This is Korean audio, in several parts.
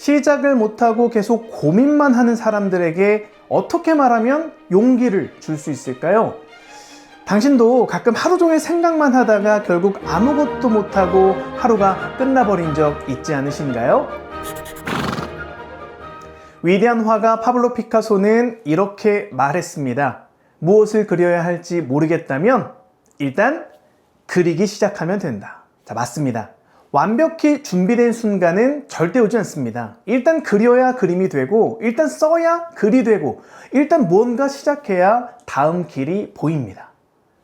시작을 못하고 계속 고민만 하는 사람들에게 어떻게 말하면 용기를 줄 수 있을까요? 당신도 가끔 하루 종일 생각만 하다가 결국 아무것도 못하고 하루가 끝나버린 적 있지 않으신가요? 위대한 화가 파블로 피카소는 이렇게 말했습니다. 무엇을 그려야 할지 모르겠다면 일단 그리기 시작하면 된다. 자, 맞습니다. 완벽히 준비된 순간은 절대 오지 않습니다. 일단 그려야 그림이 되고, 일단 써야 글이 되고, 일단 뭔가 시작해야 다음 길이 보입니다.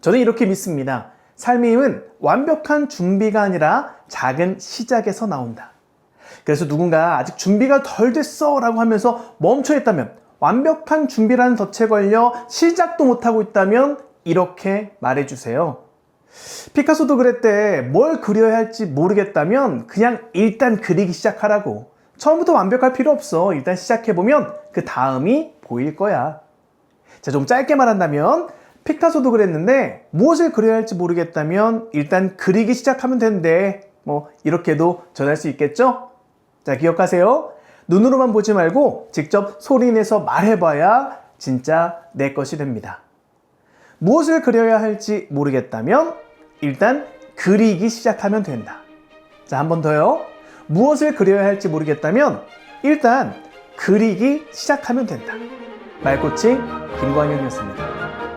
저는 이렇게 믿습니다. 삶의 힘은 완벽한 준비가 아니라 작은 시작에서 나온다. 그래서 누군가 아직 준비가 덜 됐어 라고 하면서 멈춰 있다면 완벽한 준비라는 덫에 걸려 시작도 못하고 있다면 이렇게 말해주세요. 피카소도 그랬대. 뭘 그려야 할지 모르겠다면 그냥 일단 그리기 시작하라고. 처음부터 완벽할 필요 없어. 일단 시작해보면 그 다음이 보일 거야. 자, 좀 짧게 말한다면 피카소도 그랬는데 무엇을 그려야 할지 모르겠다면 일단 그리기 시작하면 된대. 뭐 이렇게도 전할 수 있겠죠? 자, 기억하세요. 눈으로만 보지 말고 직접 소리 내서 말해봐야 진짜 내 것이 됩니다. 무엇을 그려야 할지 모르겠다면 일단 그리기 시작하면 된다. 자, 한 번 더요. 무엇을 그려야 할지 모르겠다면 일단 그리기 시작하면 된다. 말꽃이 김광현이었습니다.